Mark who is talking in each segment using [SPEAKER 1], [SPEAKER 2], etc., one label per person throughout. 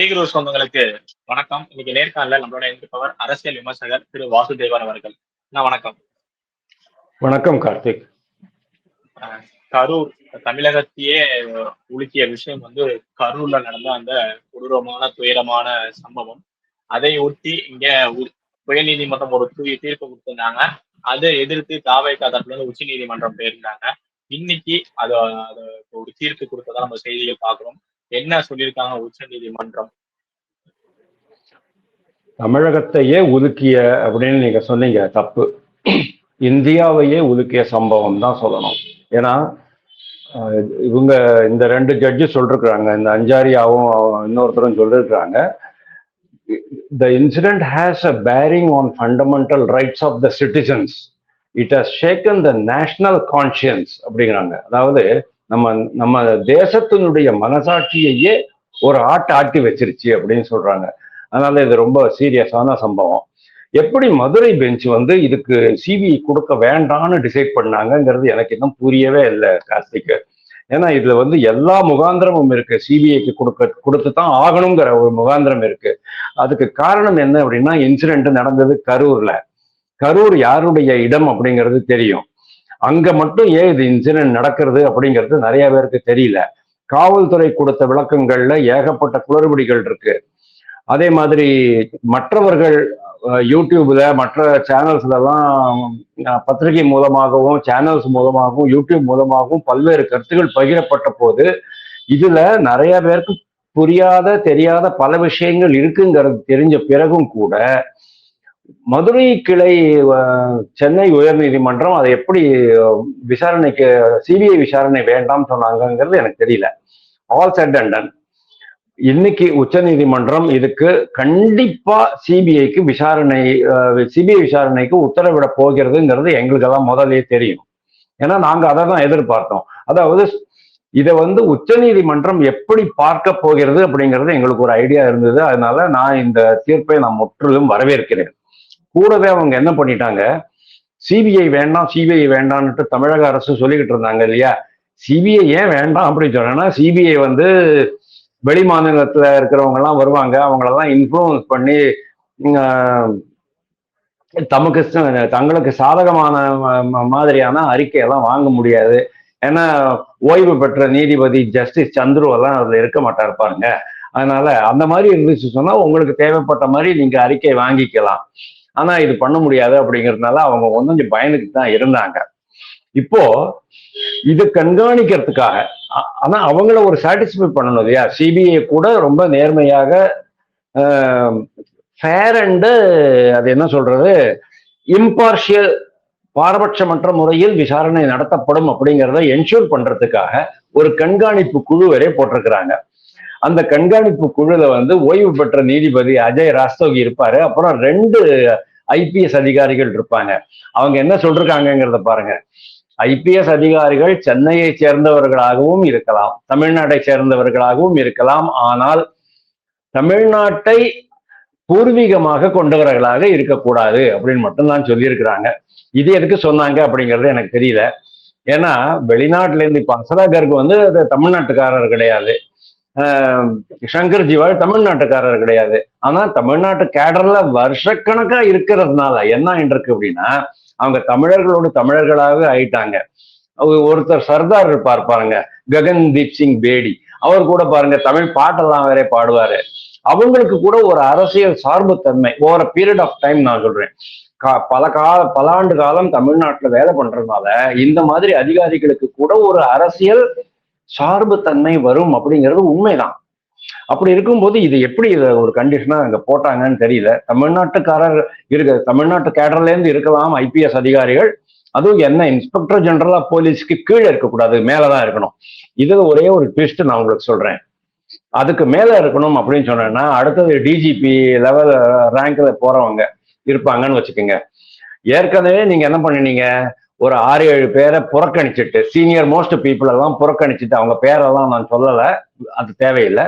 [SPEAKER 1] டீகுரு சொந்தங்களுக்கு வணக்கம். இன்னைக்கு நேர்காணல நம்மளோட இருப்பவர் அரசியல் விமர்சகர் திரு வாசுதேவன் அவர்கள். அண்ணா வணக்கம்.
[SPEAKER 2] வணக்கம் கார்த்திக்.
[SPEAKER 1] கரூர் தமிழகத்தையே உலுக்கிய விஷயம் வந்து கரூர்ல நடந்த அந்த கொடூரமான துயரமான சம்பவம். அதை ஒட்டி இங்க உ- உயர்நீதிமன்றம் ஒரு தூய தீர்ப்பு கொடுத்திருந்தாங்க. அதை எதிர்த்து தாவை தரப்புல இருந்து உச்ச நீதிமன்றம் போயிருந்தாங்க. இன்னைக்கு அத அத ஒரு தீர்ப்பு கொடுத்ததா நம்ம செய்திகள் பார்க்கிறோம் என்ன சொல்லியிருக்காங்க உச்ச நீதிமன்றம்
[SPEAKER 2] தமிழகத்தையே ஒதுக்கிய அப்படின்னு நீங்க சொன்னீங்க தப்பு. இந்தியாவையே ஒதுக்கிய சம்பவம் தான் சொல்லணும். ஏன்னா இவங்க இந்த ரெண்டு ஜட்ஜு சொல்லிருக்கிறாங்க இந்த அஞ்சாரியாவும் இன்னொருத்தரும் சொல்லிருக்கிறாங்க. The incident has a bearing on fundamental rights of the citizens it has shaken the national conscience அப்படிங்கிறாங்க. அதாவது நம்ம நம்ம தேசத்தினுடைய மனசாட்சியையே ஒரு ஆட்டை ஆட்டி வச்சிருச்சு அப்படின்னு சொல்றாங்க. அதனால இது ரொம்ப சீரியஸான சம்பவம். எப்படி மதுரை பெஞ்ச் வந்து இதுக்கு சிபிஐ கொடுக்க வேண்டாம்னு டிசைட் பண்ணாங்கங்கிறது எனக்கு இன்னும் புரியவே இல்லை கார்த்திக். ஏன்னா இதுல வந்து எல்லா முகாந்திரமும் இருக்கு. சிபிஐக்கு கொடுக்க கொடுத்து தான் ஆகணுங்கிற ஒரு முகாந்திரம் இருக்கு. அதுக்கு காரணம் என்ன அப்படின்னா இன்சிடென்ட் நடந்தது கரூர்ல. கரூர் யாருடைய இடம் அப்படிங்கிறது தெரியும். அங்க மட்டும் ஏன் இது இன்சிடென்ட் நடக்கிறது அப்படிங்கிறது நிறைய பேருக்கு தெரியல. காவல்துறை கொடுத்த விளக்கங்கள்ல ஏகப்பட்ட குளறுபடிகள் இருக்கு. அதே மாதிரி மற்றவர்கள் யூடியூப்ல மற்ற சேனல்ஸ்ல எல்லாம் பத்திரிகை மூலமாகவும் சேனல்ஸ் மூலமாகவும் யூடியூப் மூலமாகவும் பல்வேறு கருத்துக்கள் பகிரப்பட்ட போது இதுல நிறைய பேருக்கு புரியாத தெரியாத பல விஷயங்கள் இருக்குங்கிறது தெரிஞ்ச பிறகும் கூட மதுரை கிளை சென்னை உயர்நீதிமன்றம் அதை எப்படி விசாரணைக்கு சிபிஐ விசாரணை வேண்டாம் சொன்னாங்கங்கிறது எனக்கு தெரியல. ஆல் செட் அண்ட் டன் இன்னைக்கு உச்சநீதிமன்றம் இதுக்கு கண்டிப்பா சிபிஐக்கு விசாரணை சிபிஐ விசாரணைக்கு உத்தரவிட போகிறதுங்கிறது எங்களுக்கு எல்லாம் முதலே தெரியும். ஏன்னா நாங்க அதை தான் எதிர்பார்த்தோம். அதாவது இதை வந்து உச்சநீதிமன்றம் எப்படி பார்க்க போகிறது அப்படிங்கிறது எங்களுக்கு ஒரு ஐடியா இருந்தது. அதனால நான் இந்த தீர்ப்பை நான் முற்றிலும் வரவேற்கிறேன். கூடவே அவங்க என்ன பண்ணிட்டாங்க? சிபிஐ வேண்டாம் சிபிஐ வேண்டாம்னுட்டு தமிழக அரசு சொல்லிக்கிட்டு இருந்தாங்க இல்லையா? சிபிஐ ஏன் வேண்டாம் அப்படின்னு சொன்னா சிபிஐ வந்து வெளி மாநிலத்துல இருக்கிறவங்க எல்லாம் வருவாங்க. அவங்களெல்லாம் இன்ஃப்ளூயன்ஸ் பண்ணி ஆஹ், தமக்கு தங்களுக்கு சாதகமான மாதிரியான அறிக்கையெல்லாம் வாங்க முடியாது. ஏன்னா ஓய்வு பெற்ற நீதிபதி ஜஸ்டிஸ் சந்துரு எல்லாம் அதுல இருக்க மாட்டார் பாருங்க. அதனால அந்த மாதிரி இருந்துச்சு சொன்னா உங்களுக்கு தேவைப்பட்ட மாதிரி நீங்க அறிக்கை வாங்கிக்கலாம். ஆனா இது பண்ண முடியாது அப்படிங்கிறதுனால அவங்க கொஞ்சம் பயனுக்கு தான் இருந்தாங்க. இப்போ இது கண்காணிக்கிறதுக்காக ஆனா அவங்கள ஒரு சாட்டிஸ்ஃபை பண்ணணும் இல்லையா? சிபிஐ கூட ரொம்ப நேர்மையாக ஃபேர் அண்டு அது என்ன சொல்றது? இம்பார்ஷியல் பாரபட்சமற்ற முறையில் விசாரணை நடத்தப்படும் அப்படிங்கிறத என்ஷூர் பண்றதுக்காக ஒரு கண்காணிப்பு குழு வரை போட்டிருக்கிறாங்க. அந்த கண்காணிப்பு குழுல வந்து ஓய்வு பெற்ற நீதிபதி அஜய் ராஸ்தோகி இருப்பாரு. அப்புறம் ரெண்டு ஐபிஎஸ் அதிகாரிகள் இருப்பாங்க. அவங்க என்ன சொல்றாங்கிறத பாருங்க. ஐபிஎஸ் அதிகாரிகள் சென்னையை சேர்ந்தவர்களாகவும் இருக்கலாம். தமிழ்நாட்டை சேர்ந்தவர்களாகவும் இருக்கலாம். ஆனால் தமிழ்நாட்டை பூர்வீகமாக கொண்டவர்களாக இருக்கக்கூடாது அப்படின்னு மட்டும்தான் சொல்லியிருக்கிறாங்க. இது எதுக்கு சொன்னாங்க அப்படிங்கிறது எனக்கு தெரியல. ஏன்னா வெளிநாட்டுல இருந்து இப்ப அசரா கர்க் வந்து அது தமிழ்நாட்டுக்காரர் கிடையாது. சங்கர் ஜிவால் தமிழ்நாட்டுக்காரர் கிடையாது. ஆனா தமிழ்நாட்டு கேடர்ல வருஷக்கணக்கா இருக்கிறதுனால என்ன இருக்கு அப்படின்னா அவங்க தமிழர்களோடு தமிழர்களாகவே ஆயிட்டாங்க. ஒருத்தர் சர்தார் இருப்பார் பாருங்க ககன் தீப் சிங் பேடி. அவர் கூட பாருங்க தமிழ் பாட்டெல்லாம் வேற பாடுவாரு. அவங்களுக்கு கூட ஒரு அரசியல் சார்புத்தன்மை over a period of time நான் சொல்றேன். பல கால பல ஆண்டு காலம் தமிழ்நாட்டுல வேலை பண்றதுனால இந்த மாதிரி அதிகாரிகளுக்கு கூட ஒரு அரசியல் சார்புத்தன்மை வரும் அப்படிங்கிறது உண்மைதான். அப்படி இருக்கும்போது இது எப்படி இதை ஒரு கண்டிஷனா அங்க போட்டாங்கன்னு தெரியல. தமிழ்நாட்டுக்காரர் இருக்க தமிழ்நாட்டு கேடர்ல இருந்து இருக்கலாம் ஐபிஎஸ் அதிகாரிகள். அதுவும் என்ன இன்ஸ்பெக்டர் ஜெனரலா போலீஸ்க்கு கீழே இருக்கக்கூடாது மேலதான் இருக்கணும். இதுல ஒரே ஒரு ட்விஸ்ட் நான் உங்களுக்கு சொல்றேன். அதுக்கு மேல இருக்கணும் அப்படின்னு சொன்னேன்னா அடுத்தது டிஜிபி லெவல் ரேங்க்ல போறவங்க இருப்பாங்கன்னு வச்சுக்கோங்க. ஏற்கனவே நீங்க என்ன பண்ணினீங்க? ஒரு ஆறு ஏழு பேரை புறக்கணிச்சிட்டு சீனியர் மோஸ்ட் பீப்புள் எல்லாம் புறக்கணிச்சிட்டு அவங்க பேரெல்லாம் நான் சொல்லலை அது தேவையில்லை.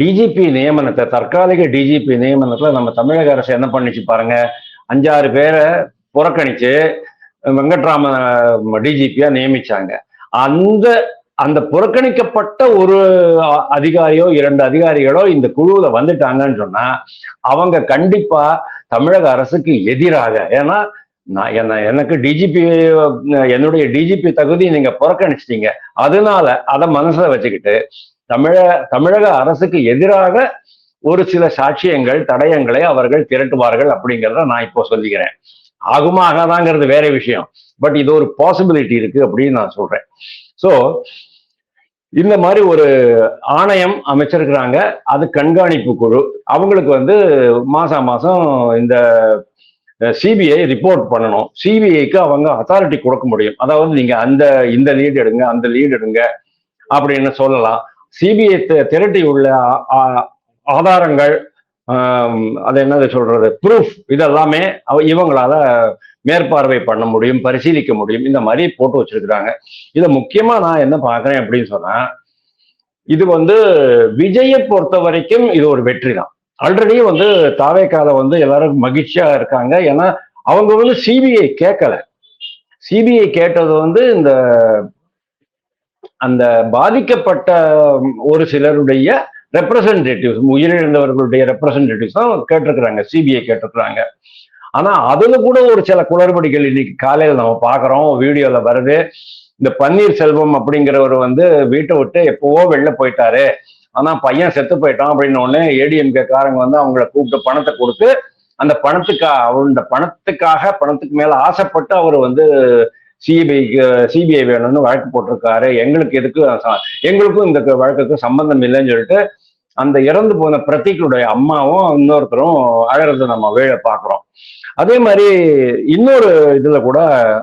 [SPEAKER 2] டிஜிபி நியமனத்தை தற்காலிக டிஜிபி நியமனத்துல நம்ம தமிழக அரசு என்ன பண்ணிச்சு பாருங்க அஞ்சாறு பேரை புறக்கணிச்சு வெங்கட்ராம டிஜிபியா நியமிச்சாங்க. அந்த அந்த புறக்கணிக்கப்பட்ட ஒரு அதிகாரியோ இரண்டு அதிகாரிகளோ இந்த குழுவுல வந்துட்டாங்கன்னு சொன்னா அவங்க கண்டிப்பா தமிழக அரசுக்கு எதிராக ஏன்னா நான் என்ன எனக்கு டிஜிபி என்னுடைய டிஜிபி தகுதி நீங்க புறக்கணிச்சிட்டீங்க. அதனால அதை மனசுல வச்சுக்கிட்டு தமிழ தமிழக அரசுக்கு எதிராக ஒரு சில சாட்சியங்கள் தடயங்களை அவர்கள் திரட்டுவார்கள் அப்படிங்கிறத நான் இப்போ சொல்லிக்கிறேன். ஆகுமா ஆகாதாங்கிறது வேற விஷயம். பட் இது ஒரு பாசிபிலிட்டி இருக்கு அப்படின்னு நான் சொல்றேன். ஸோ இந்த மாதிரி ஒரு ஆணையம் அமைச்சிருக்கிறாங்க. அது கண்காணிப்பு குழு. அவங்களுக்கு வந்து மாசம் மாசம் இந்த சிபிஐ ரிப்போர்ட் பண்ணணும். சிபிஐக்கு அவங்க அத்தாரிட்டி கொடுக்க முடியும். அதாவது நீங்க அந்த இந்த லீடு எடுங்க அந்த லீடு எடுங்க அப்படின்னு சொல்லலாம். சிபிஐ திரட்டி உள்ள ஆதாரங்கள் அது என்னது சொல்றது? ப்ரூஃப் இதெல்லாமே அவ- இவங்களால மேற்பார்வை பண்ண முடியும் பரிசீலிக்க முடியும். இந்த மாதிரி போட்டு வச்சிருக்கிறாங்க. இதை முக்கியமா நான் என்ன பாக்குறேன் அப்படின்னு சொன்னா இது வந்து விஜயை பொறுத்த வரைக்கும் இது ஒரு வெற்றி தான் ஆல்ரெடி வந்து தாவேக்கால வந்து எல்லாரும் மகிழ்ச்சியா இருக்காங்க. ஏன்னா அவங்க வந்து சிபிஐ கேட்கல சிபிஐ கேட்டது வந்து இந்த அந்த பாதிக்கப்பட்ட ஒரு சிலருடைய ரெப்ரசன்டேட்டிவ்ஸ் உயிரிழந்தவர்களுடைய ரெப்ரசன்டேட்டிவ்ஸ் தான் கேட்டிருக்கிறாங்க. சிபிஐ கேட்டிருக்கிறாங்க. ஆனா அதுல கூட ஒரு சில குளறுபடிகள் இன்னைக்கு காலையில நம்ம பாக்குறோம் வீடியோல வருது. இந்த பன்னீர் செல்வம் அப்படிங்கிறவர் வந்து வீட்டை விட்டு எப்பவோ வெளில போயிட்டாரு. ஆனா பையன் செத்து போயிட்டான் அப்படின்னு உடனே ஏடிஎம்கே காரங்க வந்து அவங்கள கூப்பிட்டு பணத்தை கொடுத்து அந்த பணத்துக்கா அவருடைய பணத்துக்காக பணத்துக்கு மேல ஆசைப்பட்டு அவர் வந்து சிபிஐக்கு சிபிஐ வேணும்னு வழக்கு போட்டிருக்காரு. எங்களுக்கு எதுக்கு எங்களுக்கும் இந்த வழக்குக்கு சம்பந்தம் இல்லைன்னு சொல்லிட்டு அந்த இறந்து போன பிரதீக்களுடைய அம்மாவும் இன்னொருத்தரும் அழகிறத நம்ம வேலை பார்க்குறோம். அதே மாதிரி இன்னொரு இதுல கூட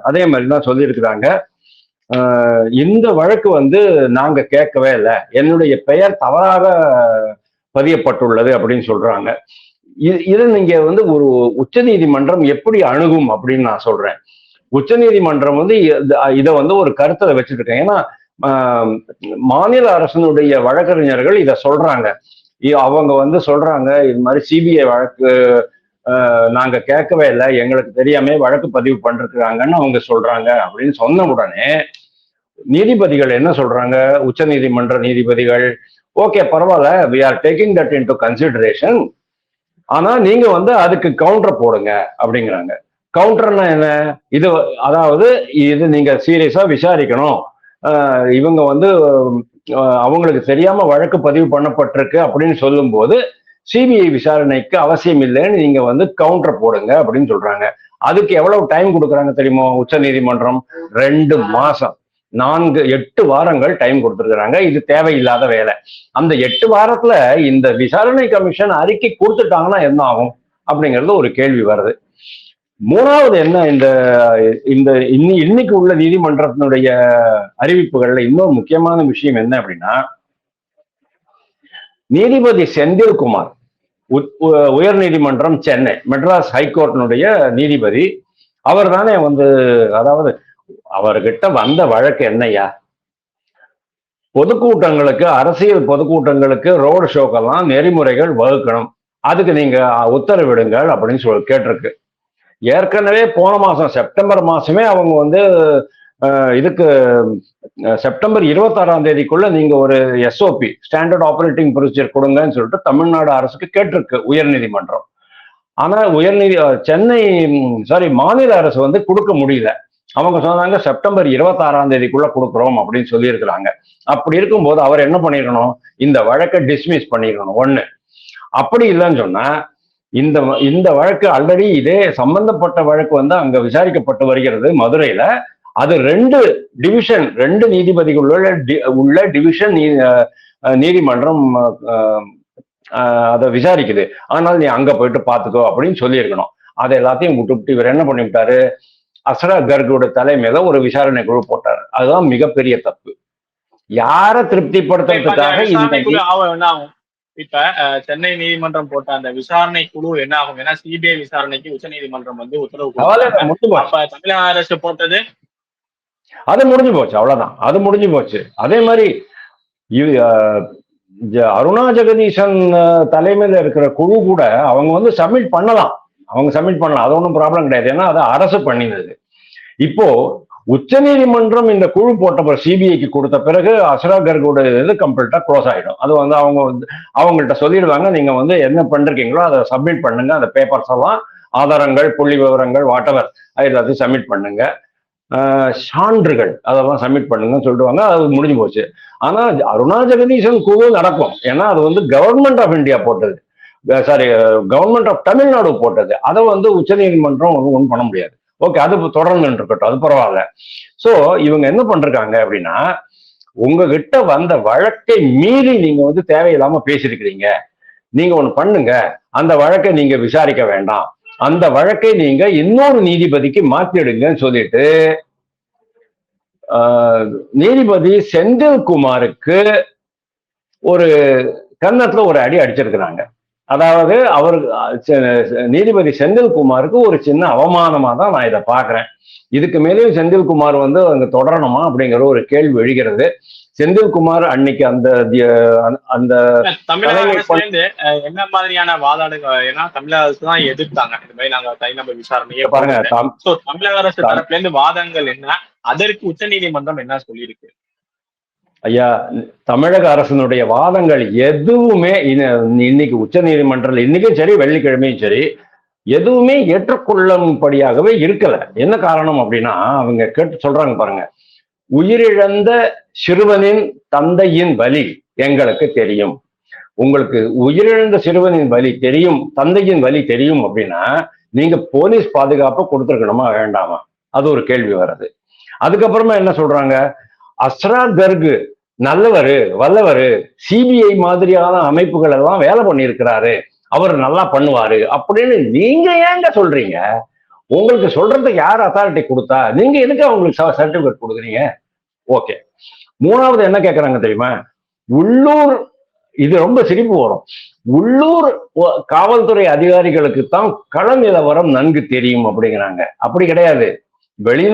[SPEAKER 2] அதே மாதிரி தான் சொல்லியிருக்கிறாங்க. இந்த வழக்கு வந்து நாங்க கேட்கவே இல்லை. என்னுடைய பெயர் தவறாக பதியப்பட்டுள்ளது அப்படின்னு சொல்றாங்க. இது நீங்க வந்து ஒரு உச்சநீதிமன்றம் எப்படி அணுகும் அப்படின்னு நான் சொல்றேன். உச்சநீதிமன்றம் வந்து இதை வந்து ஒரு கருத்துல வச்சுக்கிட்டேன். ஏன்னா மாநில அரசனுடைய வழக்கறிஞர்கள் இதை சொல்றாங்க. இ- அவங்க வந்து சொல்றாங்க இது மாதிரி சிபிஐ வழக்கு நாங்க கேட்கவே இல்லை. எங்களுக்கு தெரியாம வழக்கு பதிவு பண்ணிருக்கிறாங்கன்னு அவங்க சொல்றாங்க அப்படின்னு சொன்ன உடனே நீதிபதிகள் என்ன சொல்றாங்க? உச்ச நீதிமன்ற நீதிபதிகள் ஓகே பரவாயில்ல we are taking that into consideration ஆனா நீங்க வந்து அதுக்கு கவுண்டர் போடுங்க அப்படிங்கிறாங்க. கவுண்டர்னா என்ன? இது அதாவது இது நீங்க சீரியஸா விசாரிக்கணும். ஆஹ் இவங்க வந்து அவங்களுக்கு தெரியாம வழக்கு பதிவு பண்ணப்பட்டிருக்கு அப்படின்னு சொல்லும்போது சிபிஐ விசாரணைக்கு அவசியம் இல்லைன்னு நீங்க வந்து கவுண்டர் போடுங்க அப்படின்னு சொல்றாங்க. அதுக்கு எவ்வளவு டைம் கொடுக்குறாங்க தெரியுமோ உச்ச நீதிமன்றம்? ரெண்டு மாசம். நான்கு எட்டு வாரங்கள் டைம் கொடுத்துருக்குறாங்க. இது தேவையில்லாத வேலை. அந்த எட்டு வாரத்துல இந்த விசாரணை கமிஷன் அறிக்கை கொடுத்துட்டாங்கன்னா என்ன ஆகும்? அப்படிங்கிறது ஒரு கேள்வி வருது. மூணாவது என்ன? இந்த இந்த இன்னி இன்னைக்கு உள்ள நீதிமன்றத்தினுடைய அறிவிப்புகள்ல இன்னொரு முக்கியமான விஷயம் என்ன அப்படின்னா நீதிபதி செந்தில்குமார் உ- உ- சென்னை மெட்ராஸ் ஹைகோர்ட்டினுடைய நீதிபதி அவர் தானே வந்து அதாவது அவர்கிட்ட வந்த வழக்கு என்னையா பொதுக்கூட்டங்களுக்கு அரசியல் பொதுக்கூட்டங்களுக்கு ரோடு ஷோக்கெல்லாம் நெறிமுறைகள் வகுக்கணும். அதுக்கு நீங்க உத்தரவிடுங்கள் அப்படின்னு சொல்லி கேட்டிருக்கு. ஏற்கனவே போன மாசம் செப்டம்பர் மாசமே அவங்க வந்து இதுக்கு செப்டம்பர் இருபத்தாறாம் தேதிக்குள்ள நீங்க ஒரு எஸ்ஓபி ஸ்டாண்டர்ட் ஆபரேட்டிங் ப்ரொசீஜர் கொடுங்கன்னு சொல்லிட்டு தமிழ்நாடு அரசுக்கு கேட்டிருக்கு உயர்நீதிமன்றம். ஆனா உயர்நீதி சென்னை சாரி மாநில அரசு வந்து கொடுக்க முடியல. அவங்க சொன்னாங்க செப்டம்பர் இருபத்தாறாம் தேதிக்குள்ள கொடுக்குறோம் அப்படின்னு சொல்லியிருக்கிறாங்க. அப்படி இருக்கும்போது அவர் என்ன பண்ணிருக்கணும்? இந்த வழக்கை டிஸ்மிஸ் பண்ணிருக்கணும். ஒண்ணு அப்படி இல்லைன்னு சொன்னா இந்த இந்த வழக்கு ஆல்ரெடி இதே சம்பந்தப்பட்ட வழக்கு வந்து அங்க விசாரிக்கப்பட்டு வருகிறது மதுரையில. அது ரெண்டு டிவிஷன் ரெண்டு நீதிபதிகள் உள்ள டி- உள்ள டிவிஷன் நீ- நீதிமன்றம் அதை விசாரிக்குது. ஆனால் நீ அங்க போயிட்டு பாத்துக்கோ அப்படின்னு சொல்லியிருக்கணும். அதை எல்லாத்தையும் விட்டுவிட்டு இவர் என்ன பண்ணிவிட்டாரு? அஸ்ரா கர்கோட தலைமையில ஒரு விசாரணை குழு போட்டார். அதுதான் மிகப்பெரிய தப்பு. யாரை திருப்திப்படுத்துறதுக்காக இந்த
[SPEAKER 1] இப்ப சென்னை நீதிமன்றம் போட்ட அந்த விசாரணை குழு என்ன ஆகும் ஏன்னா சிபிஐ விசாரணைக்கு உச்ச நீதிமன்றம் வந்து உத்தரவு தமிழக அரசு போட்டது?
[SPEAKER 2] அது முடிஞ்சு போச்சு அவ்வளவுதான். அது முடிஞ்சு போச்சு. அதே மாதிரி அருணா ஜெகதீசன் தலைமையில இருக்கிற குழு கூட அவங்க வந்து சப்மிட் பண்ணலாம். அவங்க சப்மிட் பண்ணலாம். அது ஒன்றும் ப்ராப்ளம் கிடையாது. ஏன்னா அது அரசு பண்ணினது. இப்போ உச்சநீதிமன்றம் இந்த குழு போட்ட சிபிஐக்கு கொடுத்த பிறகு அசரா கர்கோட இது கம்ப்ளீட்டா க்ளோஸ் ஆயிடும். அது வந்து அவங்க வந்து அவங்கள்ட்ட சொல்லிடுவாங்க நீங்க வந்து என்ன பண்றீங்களோ அதை சப்மிட் பண்ணுங்க அந்த பேப்பர்ஸ் எல்லாம் ஆதாரங்கள் புள்ளி விவரங்கள் வாட் எவர் எல்லாத்தையும் சப்மிட் பண்ணுங்க. சான்றுகள் அதெல்லாம் சப்மிட் பண்ணுங்கன்னு சொல்லிடுவாங்க அது முடிஞ்சு போச்சு. ஆனா அருணா ஜெகதீசன் குழு நடக்கும். ஏன்னா அது வந்து கவர்மெண்ட் ஆஃப் இந்தியா போட்டது. சாரி கவர்மெண்ட் ஆஃப் தமிழ்நாடு போட்டது. அதை வந்து உச்சநீதிமன்றம் நீதிமன்றம் ஒன்றும் பண்ண முடியாது. ஓகே அது தொடர்ந்து இருக்கட்டும் அது பரவாயில்ல. சோ இவங்க என்ன பண்றாங்க அப்படின்னா உங்ககிட்ட வந்த வழக்கை மீறி நீங்க வந்து தேவையில்லாம பேசியிருக்கிறீங்க. நீங்க ஒண்ணு பண்ணுங்க. அந்த வழக்கை நீங்க விசாரிக்க வேண்டாம். அந்த வழக்கை நீங்க இன்னொரு நீதிபதிக்கு மாத்திடுங்கன்னு சொல்லிட்டு ஆஹ், நீதிபதி செந்தில்குமாருக்கு ஒரு கன்னத்துல ஒரு அடி அடிச்சிருக்கிறாங்க. அதாவது அவர் நீதிபதி செந்தில்குமாருக்கு ஒரு சின்ன அவமானமா தான் நான் இதை பாக்குறேன் இதுக்கு மேலேயும் செந்தில்குமார் வந்து அங்க தொடரணுமா அப்படிங்கிற ஒரு கேள்வி எழுகிறது. செந்தில்குமார் அன்னைக்கு அந்த அந்த
[SPEAKER 1] என்ன மாதிரியான வாதாடுங்க ஏன்னா தமிழக அரசு தான் எதிர்த்தாங்க. இந்த மாதிரி நாங்க தனிநபர் விசாரணையே
[SPEAKER 2] பாருங்க
[SPEAKER 1] தமிழக அரசு தரப்புல இருந்து வாதங்கள் என்ன? அதற்கு உச்சநீதிமன்றம் என்ன சொல்லியிருக்கு?
[SPEAKER 2] ஐயா தமிழக அரசினுடைய வாதங்கள் எதுவுமே இன்னைக்கு உச்ச நீதிமன்றத்தில் இன்னைக்கும் சரி வெள்ளிக்கிழமையும் சரி எதுவுமே ஏற்றுக்கொள்ளும்படியாகவே இருக்கல. என்ன காரணம் அப்படின்னா அவங்க கேட்டு சொல்றாங்க பாருங்க. உயிரிழந்த சிறுவனின் தந்தையின் வலி எங்களுக்கு தெரியும். உங்களுக்கு உயிரிழந்த சிறுவனின் வலி தெரியும் தந்தையின் வலி தெரியும் அப்படின்னா நீங்க போலீஸ் பாதுகாப்பு கொடுத்துருக்கணுமா வேண்டாமா? அது ஒரு கேள்வி வருது. அதுக்கப்புறமா என்ன சொல்றாங்க? அஸ்ரா கர்கு நல்லவர் வல்லவர் சிபிஐ மாதிரியான அமைப்புகள் எல்லாம் வேலை பண்ணியிருக்கிறாரு. அவர் நல்லா பண்ணுவாரு. அப்படின்னு நீங்க ஏங்க சொல்றீங்க? உங்களுக்கு சொல்றதுக்கு யார் அத்தாரிட்டி கொடுத்தா? நீங்க எதுக்கு அவங்களுக்கு சர்டிபிகேட் கொடுக்குறீங்க? ஓகே மூணாவது என்ன கேட்குறாங்க தெரியுமா? உள்ளூர் இது ரொம்ப சிரிப்பு வரும். உள்ளூர் காவல்துறை அதிகாரிகளுக்கு தான் கள நிலவரம் நன்கு தெரியும் அப்படிங்கிறாங்க. அப்படி கிடையாது. வெளி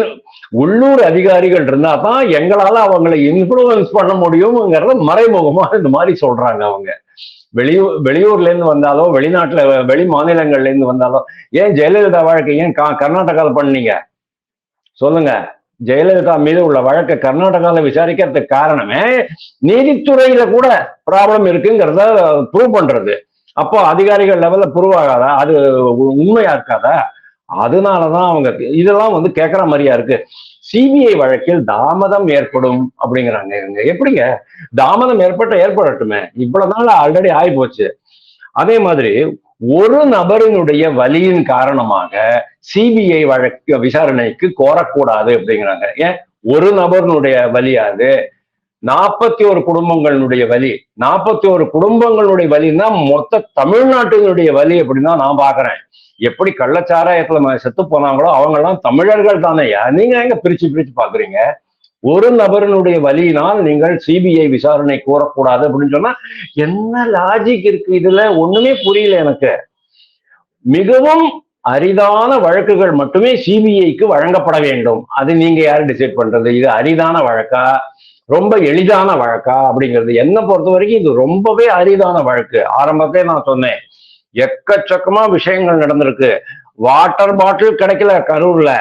[SPEAKER 2] உள்ளூர் அதிகாரிகள் இருந்தா தான் எங்களால அவங்களை இன்ஃப்ளூயன்ஸ் பண்ண முடியுங்கிறத மறைமுகமா இந்த மாதிரி சொல்றாங்க அவங்க. வெளியூர் வெளியூர்ல இருந்து வந்தாலோ வெளிநாட்டுல வெளி மாநிலங்கள்ல இருந்து வந்தாலோ ஏன் ஜெயலலிதா வழக்கை ஏன் கா- கர்நாடகால பண்ணீங்க? சொல்லுங்க. ஜெயலலிதா மீது உள்ள வழக்கை கர்நாடகால விசாரிக்கிறதுக்கு காரணமே நீதித்துறையில கூட ப்ராப்ளம் இருக்குங்கிறத ப்ரூவ் பண்றது. அப்போ அதிகாரிகள் லெவல்ல ப்ரூவ் ஆகாதா? அது உண்மையா இருக்காதா? அதனாலதான் அவங்க இதெல்லாம் வந்து கேட்கற மாதிரியா இருக்கு. சிபிஐ வழக்கில் தாமதம் ஏற்படும் அப்படிங்கிறாங்க இவங்க. எப்படிங்க? தாமதம் ஏற்பட்ட ஏற்படட்டுமே. இவ்வளவு நாள் ஆல்ரெடி ஆகி போச்சு அதே மாதிரி ஒரு நபரினுடைய வலியின் காரணமாக சிபிஐ வழக்கு விசாரணைக்கு கோரக்கூடாது அப்படிங்கிறாங்க. ஏன்? ஒரு நபரினுடைய அது. நாற்பத்தி ஒரு குடும்பங்களுடைய வலி. நாற்பத்தி ஒரு குடும்பங்களுடைய வலின்னா மொத்த தமிழ்நாட்டினுடைய வலி அப்படின்னு நான் பாக்குறேன் எப்படி கள்ளச்சாராயத்துல ம- செத்து போனாங்களோ அவங்க எல்லாம் தமிழர்கள் தானே. நீங்க எங்க பிரிச்சு பிரிச்சு பாக்குறீங்க ஒரு நபரினுடைய வழியினால் நீங்கள் சிபிஐ விசாரணை கூறக்கூடாது அப்படின்னு சொன்னா என்ன லாஜிக் இருக்கு? இதுல ஒண்ணுமே புரியல எனக்கு. மிகவும் அரிதான வழக்குகள் மட்டுமே சிபிஐக்கு வழங்கப்பட வேண்டும். அது நீங்க யாரு டிசைட் பண்றது? இது அரிதான வழக்கா? ரொம்ப எளிதான வழக்கா அப்படிங்கிறது. என்ன பொறுத்த வரைக்கும் இது ரொம்பவே அரிதான வழக்கு. ஆரம்பத்திலே நான் சொன்னேன் எக்கச்சக்கமா விஷயங்கள் நடந்திருக்கு. வாட்டர் பாட்டில் கிடைக்கல கரூர்ல.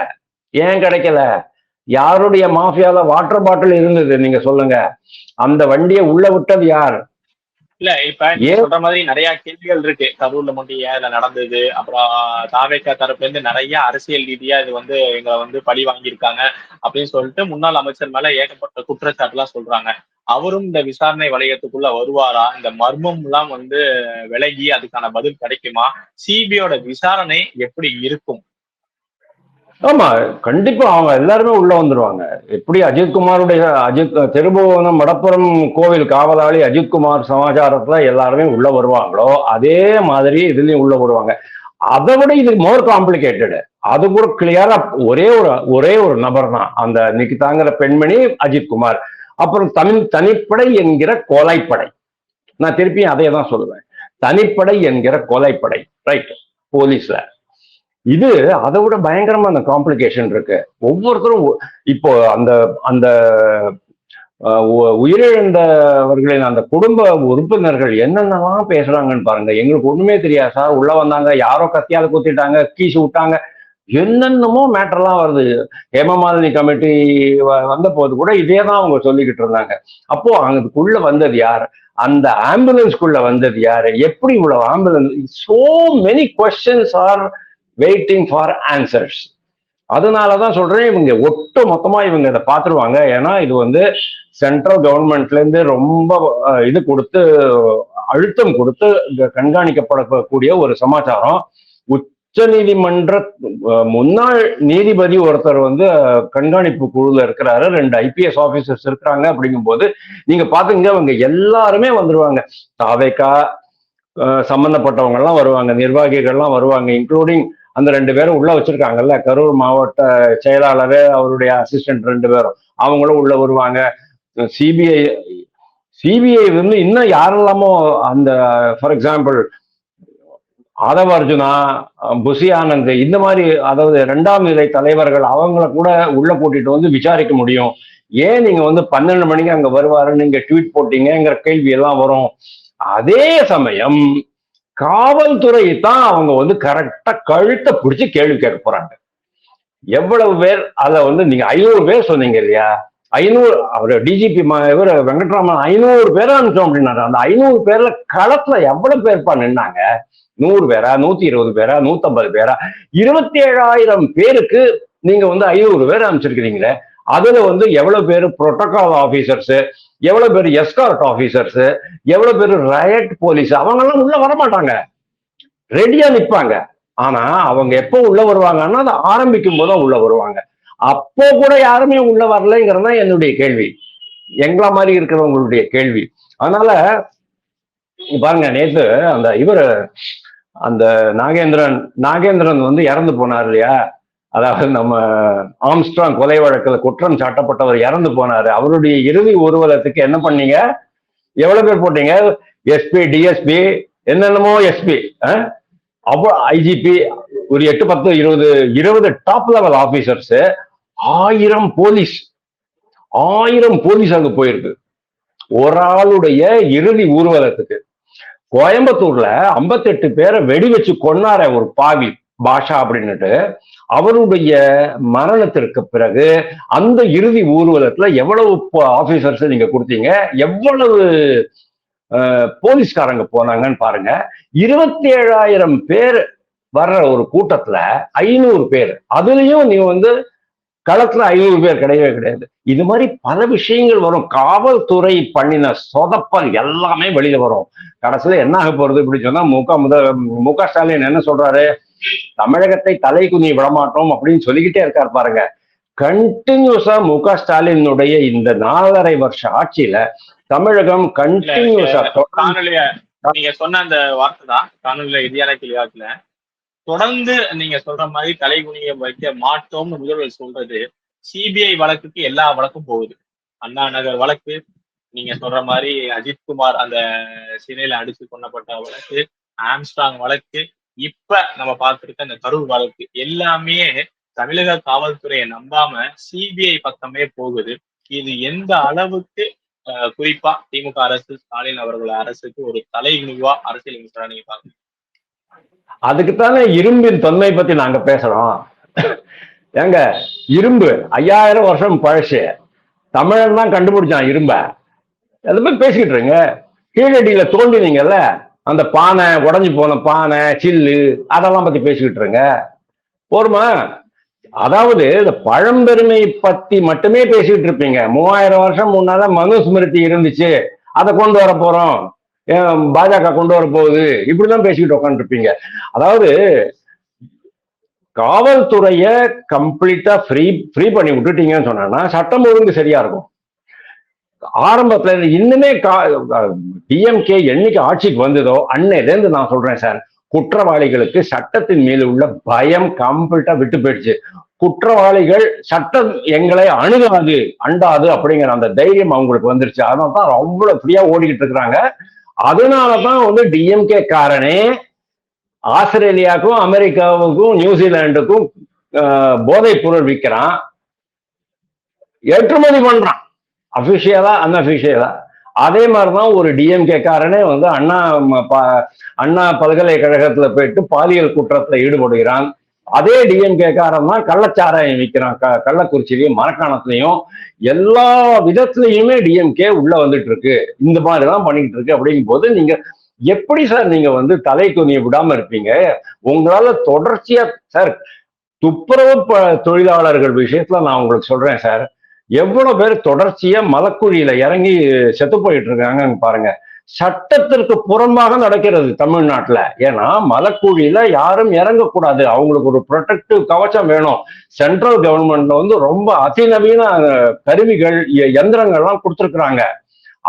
[SPEAKER 2] ஏன் கிடைக்கல? யாருடைய மாஃபியால வாட்டர் பாட்டில் இருந்தது? நீங்க சொல்லுங்க. அந்த வண்டியை உள்ள விட்டது யார்?
[SPEAKER 1] இல்ல இப்ப? சொல்ற மாதிரி நிறைய கேள்விகள் இருக்கு. கரூர்ல மட்டும் ஏன் இதுல நடந்தது? அப்புறம் தாவேக்கா தரப்புல இருந்து நிறைய அரசியல் ரீதியா இது வந்து எங்களை வந்து பழி வாங்கியிருக்காங்க அப்படின்னு சொல்லிட்டு முன்னாள் அமைச்சர் மேல ஏகப்பட்ட குற்றச்சாட்டு எல்லாம் சொல்றாங்க. அவரும் இந்த விசாரணை வளையத்துக்குள்ள வருவாரா? இந்த மர்மம் எல்லாம் வந்து விலகி அதுக்கான பதில் கிடைக்குமா? சிபிஐயோட விசாரணை எப்படி இருக்கும்?
[SPEAKER 2] ஆமா கண்டிப்பா அவங்க எல்லாருமே உள்ள வந்துருவாங்க. எப்படி அஜித்குமாருடைய அஜித் திருபுவனம் மடப்புறம் கோவில் காவலாளி அஜித்குமார் சமாச்சாரத்துல எல்லாருமே உள்ள வருவாங்களோ அதே மாதிரி இதுலயும் உள்ள வருவாங்க. அதை விட இது மோர் காம்ப்ளிகேட்டடு அது கூட கிளியரா ஒரே ஒரு ஒரே ஒரு நபர் தான் அந்த இன்னைக்கு தாங்கிற பெண்மணி அஜித்குமார். அப்புறம் தமிழ் தனிப்படை என்கிற கொலைப்படை. நான் திருப்பியும் அதே தான் சொல்லுவேன். தனிப்படை என்கிற கொலைப்படை. ரைட் போலீஸ்ல. இது அதை விட பயங்கரமா அந்த காம்ப்ளிகேஷன் இருக்கு. ஒவ்வொருத்தரும் இப்போ அந்த அந்த உயிரிழந்தவர்களின் அந்த குடும்ப உறுப்பினர்கள் என்னென்னலாம் பேசுறாங்கன்னு பாருங்க. எங்களுக்கு ஒண்ணுமே தெரியாது சார். உள்ள வந்தாங்க யாரோ கத்தியால குத்திட்டாங்க கீசு விட்டாங்க. என்னென்னமோ மேட்டர்லாம் வருது. ஹேமமாலினி கமிட்டி வந்த போது கூட இதே தான் அவங்க சொல்லிக்கிட்டு இருந்தாங்க. அப்போ அதுக்குள்ள வந்தது யார்? அந்த ஆம்புலன்ஸ்குள்ள வந்தது யாரு? எப்படி இவ்வளவு ambulance so many questions are waiting for answers அதனால தான் சொல்றேன் இவங்க ஒட்டு மொத்தமா இவங்க இதை பார்த்துருவாங்க. ஏன்னா இது வந்து சென்ட்ரல் கவர்மெண்ட்ல இருந்து ரொம்ப இது கொடுத்து அழுத்தம் கொடுத்து கண்காணிக்கப்படக்கூடிய ஒரு சமாச்சாரம். உச்ச நீதிமன்ற முன்னாள் நீதிபதி ஒருத்தர் வந்து கண்காணிப்பு குழுல இருக்கிறாரு. ரெண்டு ஐபிஎஸ் ஆபீசர்ஸ் இருக்கிறாங்க அப்படிங்கும்போது நீங்க பாத்துங்க அவங்க எல்லாருமே வந்துருவாங்க. தாவேக்கா சம்பந்தப்பட்டவங்க எல்லாம் வருவாங்க நிர்வாகிகள்லாம் வருவாங்க இன்க்ளூடிங் அந்த ரெண்டு பேரும் உள்ள வச்சிருக்காங்கல்ல. கரூர் மாவட்ட செயலாளர் அவருடைய அசிஸ்டன்ட் ரெண்டு பேரும். அவங்களும் உள்ள வருவாங்க. சிபிஐ சிபிஐ வந்து இன்னும் யாரெல்லாமோ அந்த ஃபார் எக்ஸாம்பிள் ஆதவ அர்ஜுனா புசி ஆனந்த் இந்த மாதிரி அதாவது இரண்டாம் நிலை தலைவர்கள் அவங்கள கூட உள்ள கூட்டிட்டு வந்து விசாரிக்க முடியும். ஏன் நீங்க வந்து பன்னெண்டு மணிக்கு அங்க வருவாருன்னு நீங்க ட்வீட் போட்டீங்கிற கேள்வி எல்லாம் வரும். அதே சமயம் காவல்துறை தான் அவங்க வந்து கரெக்டா கழுத்தை பிடிச்சி கேள்வி கேட்க போறாங்க. எவ்வளவு பேர் அத வந்து நீங்க ஐநூறு பேர் சொன்னீங்க இல்லையா? ஐநூறு அவர் டிஜிபி இவர் வெங்கட்ராமன் ஐநூறு பேரை அனுப்பிச்சோம் அப்படின்னாரு. அந்த ஐநூறு பேர்ல களத்துல எவ்வளவு பேர்ப்பா நின்னாங்க? நூறு பேரா நூத்தி இருபது பேரா நூத்தம்பது பேரா? இருபத்தி ஏழாயிரம் பேருக்கு நீங்க வந்து ஐநூறு பேர் அனுப்பிச்சிருக்கிறீங்களே. அதுல வந்து எவ்வளவு பேர் புரோட்டோகால் ஆபீசர்ஸ் எவ்வளவு பேர் எஸ்கார்ட் ஆபீசர்ஸ் எவ்வளவு பேர் ரயட் போலீஸ் அவங்க எல்லாம் உள்ள வரமாட்டாங்க. ரெடியா நிப்பாங்க. ஆனா அவங்க எப்போ உள்ள வருவாங்கன்னா அதை ஆரம்பிக்கும் போது உள்ள வருவாங்க. அப்போ கூட யாருமே உள்ள வரலைங்கிறது தான் என்னுடைய கேள்வி. எங்கள மாதிரி இருக்கிறவங்களுடைய கேள்வி. அதனால பாருங்க நேத்து அந்த இவர் அந்த நாகேந்திரன் நாகேந்திரன் வந்து இறந்து போனார் இல்லையா? அதாவது நம்ம ஆம்ஸ்ட்ராங் கொலை வழக்கில் குற்றம் சாட்டப்பட்டவர் இறந்து போனாரு. அவருடைய இறுதி ஊர்வலத்துக்கு என்ன பண்ணீங்க? எவ்வளவு பேர் போட்டீங்க? எஸ்பி டிஎஸ்பி என்னென்னமோ எஸ்பி அவ்வளோ ஐஜிபி ஒரு எட்டு பத்து இருபது இருபது டாப் லெவல் ஆஃபீஸர்ஸ் ஆயிரம் போலீஸ் ஆயிரம் போலீஸ் அங்கே போயிருக்கு. ஒரு ஆளுடைய இறுதி ஊர்வலத்துக்கு. கோயம்புத்தூர்ல 58 பேரை வெடி வச்சு கொன்னார ஒரு பாவி பாஷா அப்படின்னுட்டு. அவருடைய மரணத்திற்கு பிறகு அந்த இறுதி ஊர்வலத்துல எவ்வளவு ஆபீசர்ஸ் நீங்க கொடுத்தீங்க எவ்வளவு போலீஸ்காரங்க போனாங்கன்னு பாருங்க. இருபத்தி ஏழாயிரம் பேர் வர்ற ஒரு கூட்டத்துல ஐநூறு பேர். அதுலயும் நீ வந்து களத்துல ஐநூறு பேர் கிடையவே கிடையாது. இது மாதிரி பல விஷயங்கள் வரும். காவல்துறை பண்ணின சொதப்பல் எல்லாமே வெளியில வரும். கடைசியில என்ன ஆக போறது இப்படி சொன்னா முக முத மு க ஸ்டாலின் என்ன சொல்றாரு? தமிழகத்தை தலை குனி விடமாட்டோம் அப்படின்னு சொல்லிக்கிட்டே இருக்கார் பாருங்க. கண்டினியூஸா மு க ஸ்டாலினுடைய இந்த நாலரை வருஷ ஆட்சியில தமிழகம் கண்டினியூஸா
[SPEAKER 1] காணொலிய நீங்க சொன்ன அந்த வார்த்தை தான் காணொலியில இந்தியான கிளியாத்துல தொடர்ந்து நீங்க சொல்ற மாதிரி தலைகுனிய வைக்க மாட்டோம்னு முதல்வர் சொல்றது சிபிஐ வழக்குக்கு எல்லா வழக்கும் போகுது. அண்ணா நகர் வழக்கு நீங்க சொல்ற மாதிரி அஜித்குமார் அந்த சிறையில அடிச்சு கொல்லப்பட்ட வழக்கு ஆம்ஸ்ட்ராங் வழக்கு இப்ப நம்ம பார்த்திருக்க இந்த கரூர் வழக்கு எல்லாமே தமிழக காவல்துறையை நம்பாம சிபிஐ பக்கமே போகுது. இது எந்த அளவுக்கு குறிப்பா திமுக அரசு ஸ்டாலின் அவர்கள் அரசுக்கு ஒரு தலைகுனிவா அரசியல் நீங்க பாருங்க
[SPEAKER 2] அதுக்குத்தானே இரும்பின் தொன்மை பத்தி நாங்க பேசுறோம் ஏங்க இரும்பு ஐயாயிரம் வருஷம் பழசு. தமிழன் தான் கண்டுபிடிச்சான் இரும்ப. அதை பேசிக்கிட்டு இருங்க. கீழடியில தோண்டினீங்கல்ல. அந்த பானை உடஞ்சி போன பானை சில்லு அதெல்லாம் பத்தி பேசிக்கிட்டு இருங்க. போருமா? அதாவது இந்த பழம்பெருமை பத்தி மட்டுமே பேசிட்டு இருப்பீங்க. மூவாயிரம் வருஷம் முன்னால மனுஸ்மிருதி இருந்துச்சு. அதை கொண்டு வர போறோம். பாஜக கொண்டு வர போகுது. இப்படிதான் பேசிக்கிட்டு உட்காந்துருப்பீங்க அதாவது காவல்துறைய கம்ப்ளீட்டா ஃப்ரீ ஃப்ரீ பண்ணி விட்டுட்டீங்கன்னு சொன்னா சட்டம் ஒழுங்கு சரியா இருக்கும். ஆரம்பத்துல இருந்து இன்னுமே டிஎம்கே என்னைக்கு ஆட்சிக்கு வந்ததோ அன்னையிலேருந்து நான் சொல்றேன் சார் குற்றவாளிகளுக்கு சட்டத்தின் மேல உள்ள பயம் கம்ப்ளீட்டா விட்டு போயிடுச்சு. குற்றவாளிகள் சட்டம் எங்களை அணுகாது அண்டாது அப்படிங்கிற அந்த தைரியம் அவங்களுக்கு வந்துருச்சு. அதனால தான் அவ்வளவு ஃப்ரீயா ஓடிக்கிட்டு இருக்கிறாங்க. அதனாலதான் வந்து டிஎம்கே காரனே ஆஸ்திரேலியாவுக்கும் அமெரிக்காவுக்கும் நியூசிலாண்டுக்கும் ஆஹ், போதைப் பொருள் விற்கிறான். ஏற்றுமதி பண்றான். அஃபிஷியலா அன்அஃபிஷியலா அதே மாதிரிதான் ஒரு டிஎம்கே காரனே வந்து அண்ணா ம- அண்ணா பல்கலைக்கழகத்துல போயிட்டு பாலியல் குற்றத்துல ஈடுபடுகிறான். அதே டிஎம்கே காரன் தான் கள்ளச்சாராயம் விற்கிறான் க கள்ளக்குறிச்சிலையும் மரக்காணத்துலையும். எல்லா விதத்துலையுமே டிஎம்கே உள்ள வந்துட்டு இருக்கு இந்த மாதிரி தான் பண்ணிட்டு இருக்கு அப்படிங்கும் போது நீங்க எப்படி சார் நீங்க வந்து தலை துணிய விடாம இருப்பீங்க? உங்களால தொடர்ச்சியா சார் துப்புரவு ப- தொழிலாளர்கள் விஷயத்துல நான் உங்களுக்கு சொல்றேன் சார். எவ்வளவு பேர் தொடர்ச்சியா மலக்குழியில இறங்கி செத்து போயிட்டு இருக்காங்க பாருங்க. சட்டத்திற்கு புறம்பாக நடக்கிறது தமிழ்நாட்டுல. ஏன்னா மலக்குழியில யாரும் இறங்கக்கூடாது. அவங்களுக்கு ஒரு ப்ரொடெக்டிவ் கவச்சம் வேணும். சென்ட்ரல் கவர்மெண்ட்ல வந்து ரொம்ப அதிநவீன கருவிகள் எந்திரங்கள்லாம் கொடுத்துருக்குறாங்க.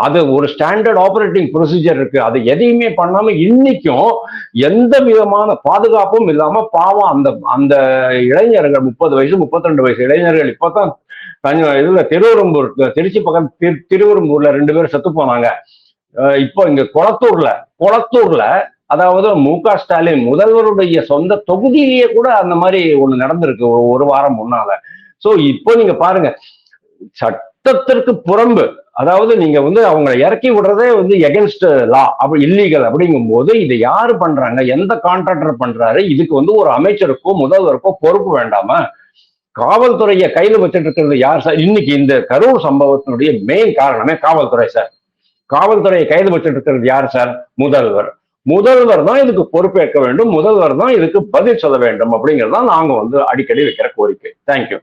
[SPEAKER 2] அது ஒரு ஸ்டாண்டர்ட் ஆபரேட்டிங் ப்ரொசீஜர் இருக்கு. அது எதையுமே பண்ணாம இன்னைக்கும் எந்த விதமான பாதுகாப்பும் இல்லாம பாவம் அந்த அந்த இளைஞர்கள் முப்பது வயசு முப்பத்தி ரெண்டு வயசு இளைஞர்கள் இப்பதான் இதுல திருவெரும்பூர் திருச்சி பக்கம் திரு திருவெரும்பூர்ல ரெண்டு பேரும் செத்து போனாங்க. இப்போ இங்க குளத்தூர்ல கொளத்தூர்ல அதாவது மு க ஸ்டாலின் முதல்வருடைய சொந்த தொகுதியிலேயே கூட அந்த மாதிரி ஒண்ணு நடந்திருக்கு ஒரு ஒரு வாரம் முன்னால. சோ இப்போ நீங்க பாருங்க சட்டத்திற்கு புறம்பு அதாவது நீங்க வந்து அவங்களை இறக்கி விடுறதே வந்து எகென்ஸ்ட் லா அப்படி இல்லீகல் அப்படிங்கும் போது இதை யாரு பண்றாங்க எந்த கான்ட்ராக்டர் பண்றாரு இதுக்கு வந்து ஒரு அமைச்சருக்கோ முதல்வருக்கோ பொறுப்பு வேண்டாமா? காவல்துறையை கையில் வச்சுட்டு இருக்கிறது யார் சார்? இன்னைக்கு இந்த கரூர் சம்பவத்தினுடைய மெயின் காரணமே காவல்துறை சார். காவல்துறையை கைது வச்சுட்டு இருக்கிறது யார் சார்? முதல்வர். முதல்வர் தான் இதுக்கு பொறுப்பேற்க வேண்டும். முதல்வர் தான் இதுக்கு பதில் சொல்ல வேண்டும் அப்படிங்கிறது தான் நாங்கள் வந்து அடிக்கடி வைக்கிற கோரிக்கை. தேங்க்யூ